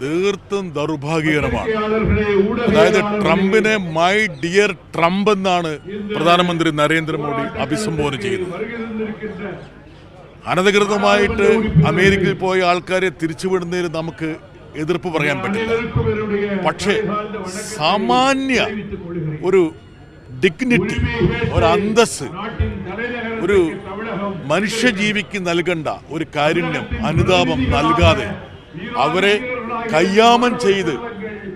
തീർത്തും ദൗർഭാഗ്യകരമാണ്. അതായത് ട്രംപിനെ മൈ ഡിയർ ട്രംപ് എന്നാണ് പ്രധാനമന്ത്രി നരേന്ദ്രമോദി അഭിസംബോധന ചെയ്യുന്നത് അനധികൃതമായിട്ട് അമേരിക്കയിൽ പോയ ആൾക്കാരെ തിരിച്ചുവിടുന്നതിന് നമുക്ക് എതിർപ്പ് പറയാൻ പറ്റില്ല. പക്ഷേ സാമാന്യ ഒരു ഡിഗ്നിറ്റി ഒരു അന്തസ് ഒരു മനുഷ്യജീവിക്ക് നൽകേണ്ട ഒരു കാരുണ്യം അനുതാപം നൽകാതെ അവരെ കയ്യാമം ചെയ്ത്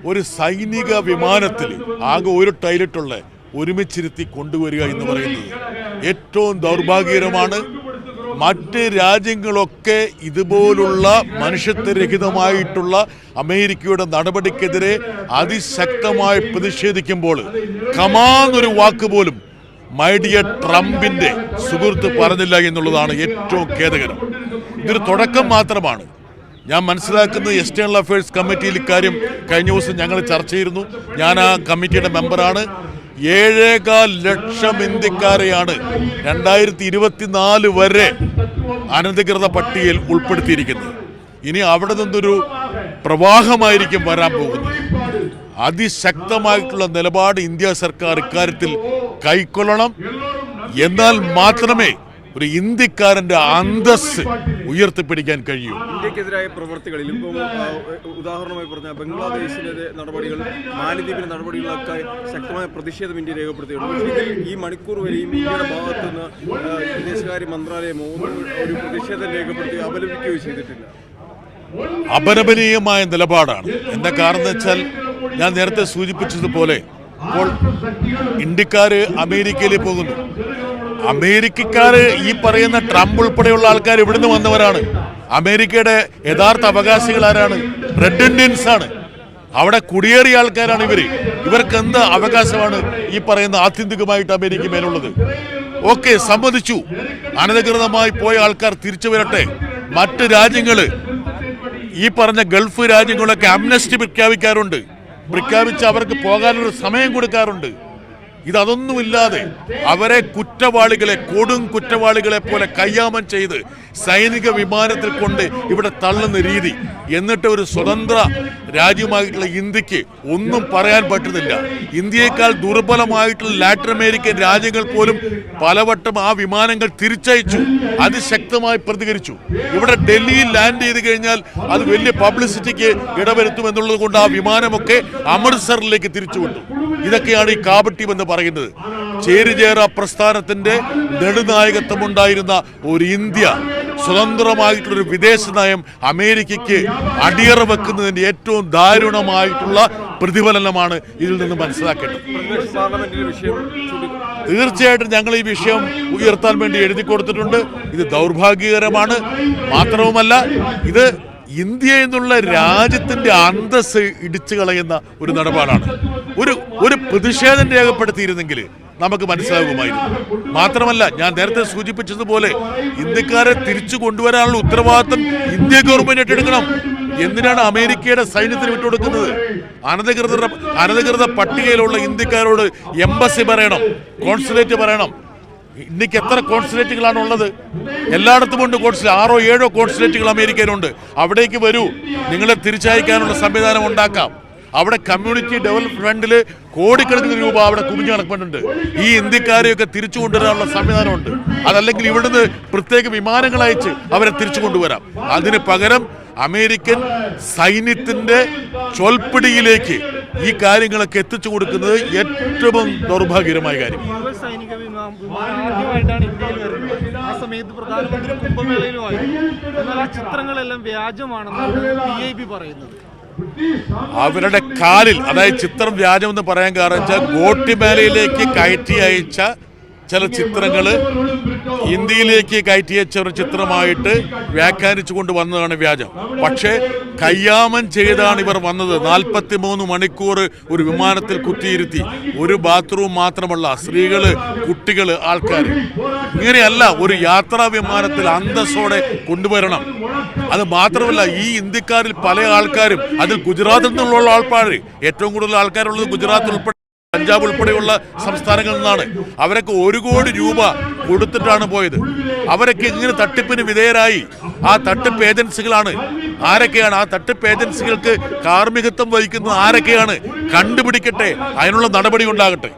ഒരു സൈനിക വിമാനത്തിൽ ആകെ ഒരു ടൈലറ്റുള്ള ഒരുമിച്ചിരുത്തി കൊണ്ടുവരിക എന്ന് പറയുന്നത് ഏറ്റവും ദൗർഭാഗ്യകരമാണ്. മറ്റ് രാജ്യങ്ങളൊക്കെ ഇതുപോലുള്ള മനുഷ്യത്വരഹിതമായിട്ടുള്ള അമേരിക്കയുടെ നടപടിക്കെതിരെ അതിശക്തമായി പ്രതിഷേധിക്കുമ്പോൾ കമാന്നൊരു വാക്ക് പോലും മൈഡിയ ട്രംപിന്റെ സുഹൃത്ത് പറഞ്ഞില്ല എന്നുള്ളതാണ് ഏറ്റവും ഖേദകരം. ഇതൊരു തുടക്കം മാത്രമാണ്. ഞാൻ മനസ്സിലാക്കുന്നത് എക്സ്റ്റേണൽ അഫയേഴ്സ് കമ്മിറ്റിയിൽ ഇക്കാര്യം കഴിഞ്ഞ ദിവസം ഞങ്ങൾ ചർച്ച ചെയ്തിരുന്നു. ഞാൻ ആ കമ്മിറ്റിയുടെ മെമ്പറാണ്. ഏഴേകാൽ ലക്ഷം ഇന്ത്യക്കാരെയാണ് രണ്ടായിരത്തി ഇരുപത്തിനാല് വരെ അനധികൃത പട്ടികയിൽ ഉൾപ്പെടുത്തിയിരിക്കുന്നത്. ഇനി അവിടെ നിന്നൊരു പ്രവാഹമായിരിക്കും വരാൻ പോകുന്നത്. അതിശക്തമായിട്ടുള്ള നിലപാട് ഇന്ത്യ സർക്കാർ ഇക്കാര്യത്തിൽ കൈക്കൊള്ളണം. എന്നാൽ മാത്രമേ ഒരു ഇന്ത്യക്കാരന്റെ അന്തസ് ഉയർത്തിപ്പിടിക്കാൻ കഴിയൂ. ഇന്ത്യക്കെതിരായ പ്രവർത്തികളിൽ ഇപ്പോൾ ഉദാഹരണമായി പറഞ്ഞ ബംഗ്ലാദേശിലെ നടപടികൾ മാലദ്വീപിലെ നടപടികളൊക്കെ ശക്തമായ പ്രതിഷേധം ഇന്ത്യ രേഖപ്പെടുത്തിയിട്ടുണ്ട്. ഈ മണിക്കൂർ വരെയും ഇന്ത്യയുടെ ഭാഗത്തു നിന്ന് വിദേശകാര്യ മന്ത്രാലയമോ ഒരു പ്രതിഷേധം രേഖപ്പെടുത്തി അപലപിക്കുകയോ ചെയ്തിട്ടില്ല. അപലപനീയമായ നിലപാടാണ്. എന്താ കാരണം വെച്ചാൽ ഞാൻ നേരത്തെ സൂചിപ്പിച്ചതുപോലെ ഇപ്പോൾ ഇന്ത്യക്കാര് അമേരിക്കയിലേക്ക് പോകുന്നു. അമേരിക്കക്കാര് ഈ പറയുന്ന ട്രംപ് ഉൾപ്പെടെയുള്ള ആൾക്കാർ ഇവിടുന്ന് വന്നവരാണ്. അമേരിക്കയുടെ യഥാർത്ഥ അവകാശികൾ ആരാണ്? റെഡ് ഇന്ത്യൻസ് ആണ്. അവിടെ കുടിയേറിയ ആൾക്കാരാണ് ഇവർ. ഇവർക്ക് എന്ത് അവകാശമാണ് ഈ പറയുന്ന ആത്യന്തികമായിട്ട് അമേരിക്ക മേലുള്ളത്? ഓക്കെ സമ്മതിച്ചു. അനധികൃതമായി പോയ ആൾക്കാർ തിരിച്ചു വരട്ടെ. മറ്റ് രാജ്യങ്ങൾ ഈ പറഞ്ഞ ഗൾഫ് രാജ്യങ്ങളൊക്കെ അംനസ്റ്റി പ്രഖ്യാപിക്കാറുണ്ട്. പ്രഖ്യാപിച്ച് അവർക്ക് പോകാനൊരു സമയം കൊടുക്കാറുണ്ട്. ഇതൊന്നുമില്ലാതെ അവരെ കുറ്റവാളികളെ കൊടും കുറ്റവാളികളെ പോലെ കയ്യാമം ചെയ്ത് സൈനിക വിമാനത്തിൽ കൊണ്ട് ഇവിടെ തള്ളുന്ന രീതി. എന്നിട്ട് ഒരു സ്വതന്ത്ര രാജ്യമായിട്ടുള്ള ഇന്ത്യയ്ക്ക് ഒന്നും പറയാൻ പറ്റുന്നില്ല. ഇന്ത്യയേക്കാൾ ദുർബലമായിട്ടുള്ള ലാറ്റിൻ അമേരിക്കൻ രാജ്യങ്ങൾ പോലും പലവട്ടം ആ വിമാനങ്ങൾ തിരിച്ചയച്ചു. അതിശക്തമായി പ്രതികരിച്ചു. ഇവിടെ ഡൽഹിയിൽ ലാൻഡ് ചെയ്ത് കഴിഞ്ഞാൽ അത് വലിയ പബ്ലിസിറ്റിക്ക് ഇടവരുത്തും എന്നുള്ളത് കൊണ്ട് ആ വിമാനമൊക്കെ അമൃത്സറിലേക്ക് തിരിച്ചുവിട്ടു. ഇതൊക്കെയാണ് ഈ കാപട്യം എന്ന് പറയുന്നത്. ചേരിചേര പ്രസ്ഥാനത്തിന്റെ നെടുനായകത്വം ഉണ്ടായിരുന്ന ഒരു ഇന്ത്യ. സ്വതന്ത്രമായിട്ടുള്ളൊരു വിദേശ നയം അമേരിക്കയ്ക്ക് അടിയറ വെക്കുന്നതിന്റെ ഏറ്റവും ദാരുണമായിട്ടുള്ള പ്രതിഫലനമാണ് ഇതിൽ നിന്ന് മനസ്സിലാക്കേണ്ടത്. തീർച്ചയായിട്ടും ഞങ്ങൾ ഈ വിഷയം ഉയർത്താൻ വേണ്ടി എഴുതി കൊടുത്തിട്ടുണ്ട്. ഇത് ദൗർഭാഗ്യകരമാണ്. മാത്രവുമല്ല ഇത് ഇന്ത്യ എന്നുള്ള രാജ്യത്തിന്റെ അന്തസ് ഇടിച്ചു കളയുന്ന ഒരു നിലപാടാണ് ഒരു ഒരു പ്രതിഷേധം രേഖപ്പെടുത്തിയിരുന്നെങ്കിൽ നമുക്ക് മനസ്സിലാകുമായിരുന്നു. മാത്രമല്ല ഞാൻ നേരത്തെ സൂചിപ്പിച്ചതുപോലെ ഇന്ത്യക്കാരെ തിരിച്ചു കൊണ്ടുവരാനുള്ള ഉത്തരവാദിത്തം ഇന്ത്യ ഗവൺമെന്റ് ഏറ്റെടുക്കണം. എന്തിനാണ് അമേരിക്കയുടെ സൈന്യത്തിന് വിട്ടുകൊടുക്കുന്നത്? അനധികൃത അനധികൃത പട്ടികയിലുള്ള ഇന്ത്യക്കാരോട് എംബസി പറയണം കോൺസുലേറ്റ് പറയണം. ഇന്ത്യയ്ക്ക് എത്ര കോൺസുലേറ്റുകളാണ് ഉള്ളത്? എല്ലായിടത്തും ഉണ്ട് കോൺസുലേറ്റ് ആറോ ഏഴോ കോൺസുലേറ്റുകൾ അമേരിക്കയിലുണ്ട്. അവിടേക്ക് വരൂ. നിങ്ങളെ തിരിച്ചയക്കാനുള്ള സംവിധാനം ഉണ്ടാക്കാം. അവിടെ കമ്മ്യൂണിറ്റി ഡെവലപ്മെന്റിൽ കോടിക്കണക്കിന് രൂപ അവിടെ കുമിഞ്ഞു കിടക്കുന്നുണ്ട് ഈ ഇന്ത്യക്കാരെയൊക്കെ തിരിച്ചു കൊണ്ടുവരാനുള്ള സംവിധാനമുണ്ട്. അതല്ലെങ്കിൽ ഇവിടുന്ന് പ്രത്യേക വിമാനങ്ങൾ അയച്ച് അവരെ തിരിച്ചു കൊണ്ടുവരാം. അതിന് പകരം അമേരിക്കൻ സൈന്യത്തിന്റെ ചൊൽപ്പിടിയിലേക്ക് ഈ കാര്യങ്ങളൊക്കെ എത്തിച്ചു കൊടുക്കുന്നത് ഏറ്റവും ദൗർഭാഗ്യകരമായ കാര്യം. ആ സമയത്ത് എന്നാൽ ആ ചിത്രങ്ങളെല്ലാം വ്യാജമാണെന്നാണ് പി ഐ ബി പറയുന്നത്. അവരുടെ കാലിൽ അതായത് ചിത്രം വ്യാജമെന്ന് പറയാൻ കാരണം വെച്ചാൽ ഗോട്ടിമേലയിലേക്ക് കയറ്റി അയച്ച ചില ചിത്രങ്ങൾ ഇന്ത്യയിലേക്ക് കയറ്റി വെച്ച ഒരു ചിത്രമായിട്ട് വ്യാഖ്യാനിച്ചു കൊണ്ട് വന്നതാണ് വ്യാജം. പക്ഷേ കയ്യാമൻ ചെയ്താണ് ഇവർ വന്നത്. നാൽപ്പത്തി മൂന്ന് മണിക്കൂർ ഒരു വിമാനത്തിൽ കുത്തിയിരുത്തി. ഒരു ബാത്റൂം മാത്രമല്ല സ്ത്രീകൾ കുട്ടികൾ ആൾക്കാർ ഇങ്ങനെയല്ല ഒരു യാത്രാ വിമാനത്തിൽ അന്തസ്സോടെ കൊണ്ടുവരണം. അത് മാത്രമല്ല ഈ ഇന്ത്യക്കാരിൽ പല ആൾക്കാരും അതിൽ ഗുജറാത്തിൽ നിന്നുള്ള ആൾക്കാർ ഏറ്റവും കൂടുതൽ ആൾക്കാരുള്ളത് ഗുജറാത്തിൽ ഉൾപ്പെടെ പഞ്ചാബ് ഉൾപ്പെടെയുള്ള സംസ്ഥാനങ്ങളിൽ നിന്നാണ്. അവരൊക്കെ ഒരു കോടി രൂപ കൊടുത്തിട്ടാണ് പോയത്. അവരൊക്കെ ഇങ്ങനെ തട്ടിപ്പിന് വിധേയരായി. ആ തട്ടിപ്പ് ഏജൻസികളാണ്. ആരൊക്കെയാണ് ആ തട്ടിപ്പ് ഏജൻസികൾക്ക് കാർമ്മികത്വം വഹിക്കുന്നത്? ആരൊക്കെയാണ് കണ്ടുപിടിക്കട്ടെ? അതിനുള്ള നടപടി ഉണ്ടാകട്ടെ?